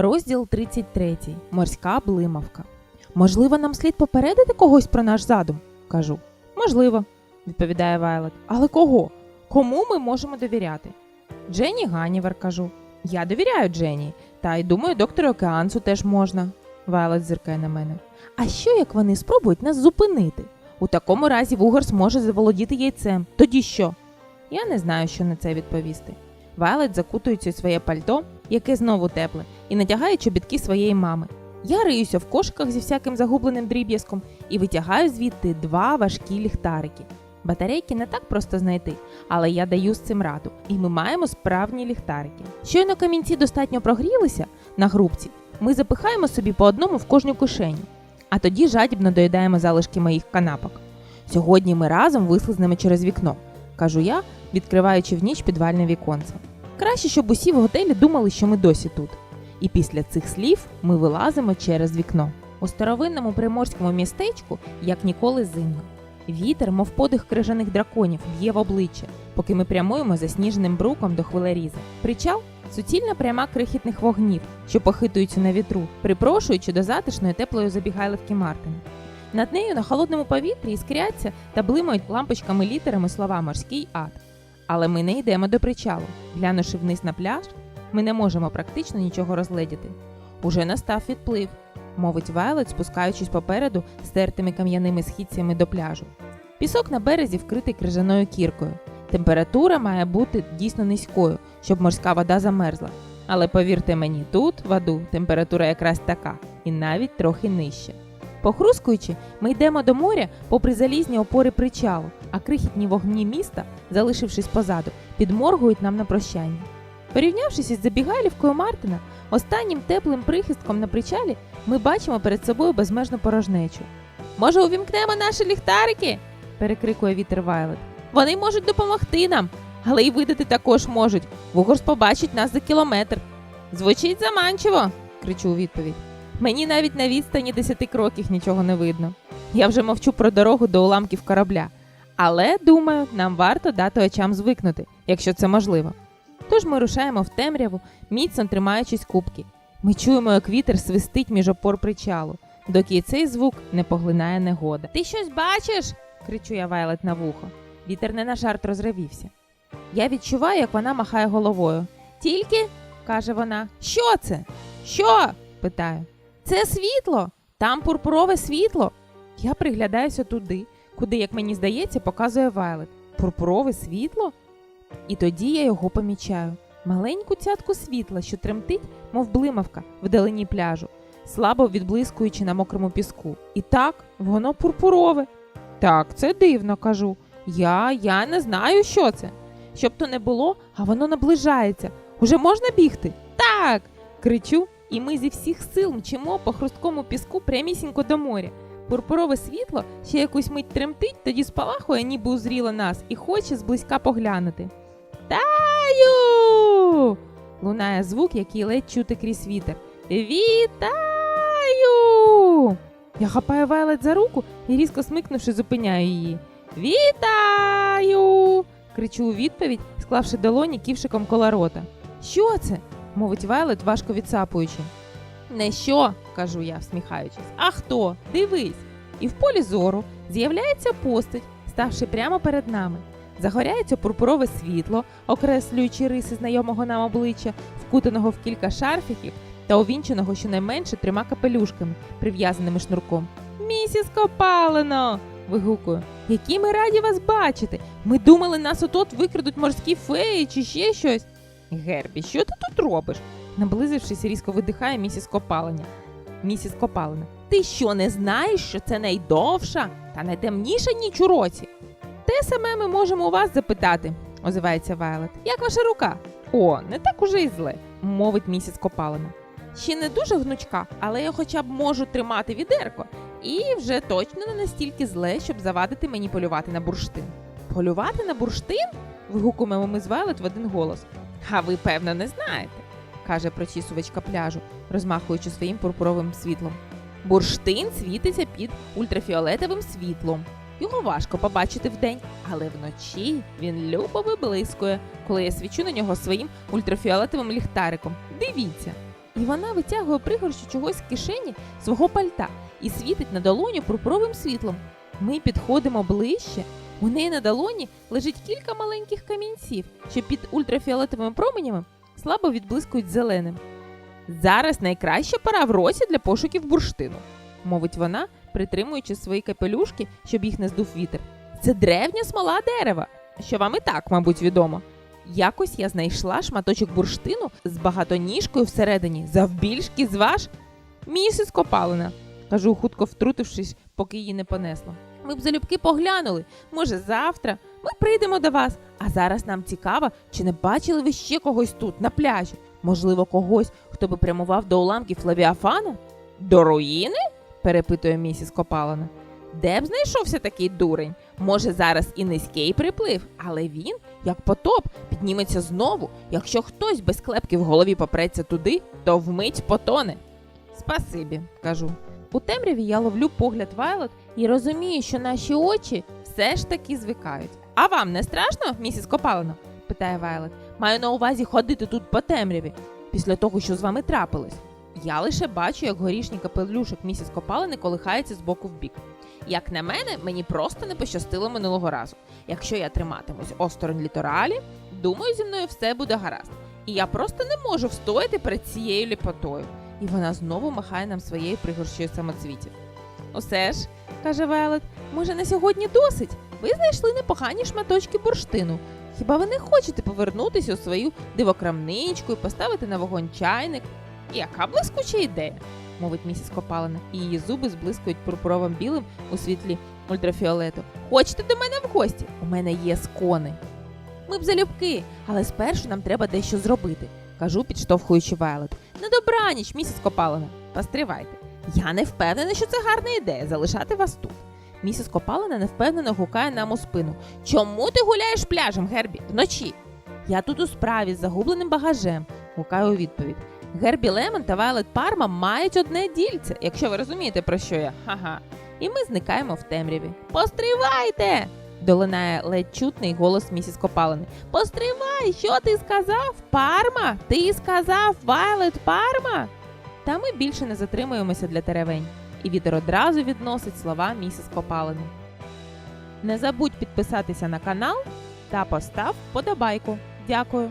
Розділ 33. Морська блимавка. Можливо, нам слід попередити когось про наш задум? кажу. Можливо, відповідає Вайлет. Але кого? Кому ми можемо довіряти? Дженні Ганівер кажу. Я довіряю Дженні, та й думаю, доктору Океансу теж можна. Вайлет зиркає на мене. А що як вони спробують нас зупинити? У такому разі Вугорс може заволодіти яйцем. Тоді що? Я не знаю, що на це відповісти. Вайлет закутується у своє пальто, яке знову тепле, і надягає чобітки своєї мами. Я риюся в кошиках зі всяким загубленим дріб'язком і витягаю звідти два важкі ліхтарики. Батарейки не так просто знайти, але я даю з цим раду, і ми маємо справні ліхтарики. Щойно камінці достатньо прогрілися на грубці, ми запихаємо собі по одному в кожну кишеню, а тоді жадібно доїдаємо залишки моїх канапок. Сьогодні ми разом вислизнемо через вікно, кажу я, відкриваючи в ніч підвальне віконце. Краще, щоб усі в готелі думали, що ми досі тут. І після цих слів ми вилазимо через вікно. У старовинному приморському містечку як ніколи зимно. Вітер, мов подих крижаних драконів, б'є в обличчя, поки ми прямуємо засніженим бруком до хвилеріза. Причал суцільна пряма крихітних вогнів, що похитуються на вітру, припрошуючи до затишної теплої забігайливки Мартина. Над нею на холодному повітрі іскряться та блимають лампочками літерами слова морський ад. Але ми не йдемо до причалу. Глянувши вниз на пляж, ми не можемо практично нічого розгледіти. Уже настав відплив, мовить Вайлет, спускаючись попереду стертими кам'яними східцями до пляжу. Пісок на березі вкритий крижаною кіркою. Температура має бути дійсно низькою, щоб морська вода замерзла. Але повірте мені, тут в аду температура якраз така, і навіть трохи нижча. Похрускуючи, ми йдемо до моря попри залізні опори причалу, а крихітні вогні міста, залишившись позаду, підморгують нам на прощання. Порівнявшись із забігайлівкою Мартина, останнім теплим прихистком на причалі, ми бачимо перед собою безмежну порожнечу. Може, увімкнемо наші ліхтарики? перекрикує вітер Вайлет. Вони можуть допомогти нам, але й видати також можуть. Вугорс побачить нас за кілометр. Звучить заманчиво, кричу у відповідь. Мені навіть на відстані 10 кроків нічого не видно. Я вже мовчу про дорогу до уламків корабля. Але, думаю, нам варто дати очам звикнути, якщо це можливо. Тож ми рушаємо в темряву, міцно тримаючись кубки. Ми чуємо, як вітер свистить між опор причалу, доки і цей звук не поглинає негода. Ти щось бачиш? кричу я Вайлет на вухо. Вітер не на жарт розривівся. Я відчуваю, як вона махає головою. Тільки, каже вона, що це? Що? питаю. Це світло, там пурпурове світло. Я приглядаюся туди, куди, як мені здається, показує Вайлет. Пурпурове світло? І тоді я його помічаю. Маленьку цятку світла, що тремтить, мов блимавка, вдалині пляжу, слабо відблискуючи на мокрому піску. І так, воно пурпурове. Так, це дивно, кажу. Я, я не знаю, що це. Щоб то не було, а воно наближається. Уже можна бігти? Так. кричу, і ми зі всіх сил мчимо по хрусткому піску прямісінько до моря. Пурпурове світло ще якусь мить тремтить, тоді спалахує, ніби узріло нас, і хоче зблизька поглянути. Таю! лунає звук, який ледь чути крізь вітер. Вітаю! Я хапаю Вайлет за руку і різко смикнувши, зупиняю її. Вітаю! кричу у відповідь, склавши долоні ківшиком коло рота. Що це? мовить Вайлет, важко відсапуючи. Не що, кажу я, всміхаючись, а хто? Дивись. І в полі зору з'являється постать, ставши прямо перед нами. Загоряється пурпурове світло, окреслюючи риси знайомого нам обличчя, вкутаного в кілька шарфіків та увінченого щонайменше трьома капелюшками, прив'язаними шнурком. Місіс Копалено! вигукую. Які ми раді вас бачити! Ми думали, нас отот викрадуть морські феї чи ще щось. Гербі, що ти тут робиш? Наблизившись, різко видихає місіс Копалення. Місіс Копалена. Ти що не знаєш, що це найдовша та найтемніша ніч у році? Те саме ми можемо у вас запитати, озивається Вайлет. Як ваша рука? О, не так уже й зле, мовить місіс Копалена. Ще не дуже гнучка, але я хоча б можу тримати відерко. І вже точно не настільки зле, щоб завадити мені полювати на бурштин. Полювати на бурштин? вигукуємо ми з Вайлет в один голос. А ви, певно, не знаєте, каже прочісувачка пляжу, розмахуючи своїм пурпуровим світлом. Бурштин світиться під ультрафіолетовим світлом. Його важко побачити вдень, але вночі він любо виблискує, коли я свічу на нього своїм ультрафіолетовим ліхтариком. Дивіться. і вона витягує пригорщу чогось з кишені свого пальта і світить на долоню пурпуровим світлом. Ми підходимо ближче. У неї на долоні лежить кілька маленьких камінців, що під ультрафіолетовими променями слабо відблискують зеленим. Зараз найкраща пора в році для пошуків бурштину, мовить вона, притримуючи свої капелюшки, щоб їх не здув вітер. Це древня смола дерева, що вам і так, мабуть, відомо. Якось я знайшла шматочок бурштину з багатоніжкою всередині, завбільшки з ваш місіс Копалина, кажу, хутко втрутившись, поки її не понесло. Ми б залюбки поглянули. Може, завтра ми прийдемо до вас. А зараз нам цікаво, чи не бачили ви ще когось тут, на пляжі? Можливо, когось, хто би прямував до уламків Лавіафана? До руїни? Перепитує місіс Копалина. Де б знайшовся такий дурень? Може, зараз і низький приплив, але він, як потоп, підніметься знову. Якщо хтось без клепки в голові попреться туди, то вмить потоне. Спасибі, кажу. У темряві я ловлю погляд Вайлот і розумію, що наші очі все ж таки звикають. А вам не страшно, місіс Копалино? питає Вайлот. Маю на увазі ходити тут по темряві після того, що з вами трапилось. Я лише бачу, як горішній капелюшок місіс Копалини колихається з боку в бік. Як на мене, мені просто не пощастило минулого разу. Якщо я триматимусь осторонь літоралі, думаю, зі мною все буде гаразд. І я просто не можу встояти перед цією ліпотою. І вона знову махає нам своєю пригорщою самоцвітів. Усе ж, каже Велет, може на сьогодні досить. Ви знайшли непогані шматочки бурштину. Хіба ви не хочете повернутися у свою дивокрамничку і поставити на вогонь чайник? Яка блискуча ідея, мовить місіс Копалина, і її зуби зблискують пурпуровим білим у світлі ультрафіолету. Хочете до мене в гості? У мене є скони. Ми б залюбки, але спершу нам треба дещо зробити, кажу, підштовхуючи Вайлет. На добраніч, місіс Копалина. Постривайте. Я не впевнена, що це гарна ідея залишати вас тут. Місіс Копалина невпевнено гукає нам у спину. Чому ти гуляєш пляжем, Гербі, вночі? Я тут у справі з загубленим багажем, гукаю у відповідь. Гербі Лемон та Вайлет Парма мають одне дільце, якщо ви розумієте, про що я. Ха-ха. І ми зникаємо в темряві. Постривайте! долинає ледь чутний голос місіс Копалини. Постривай, що ти сказав? Парма? Ти сказав Вайлет Парма? Та ми більше не затримуємося для теревень, і вітер одразу відносить слова місіс Копалини. Не забудь підписатися на канал та постав вподобайку. Дякую.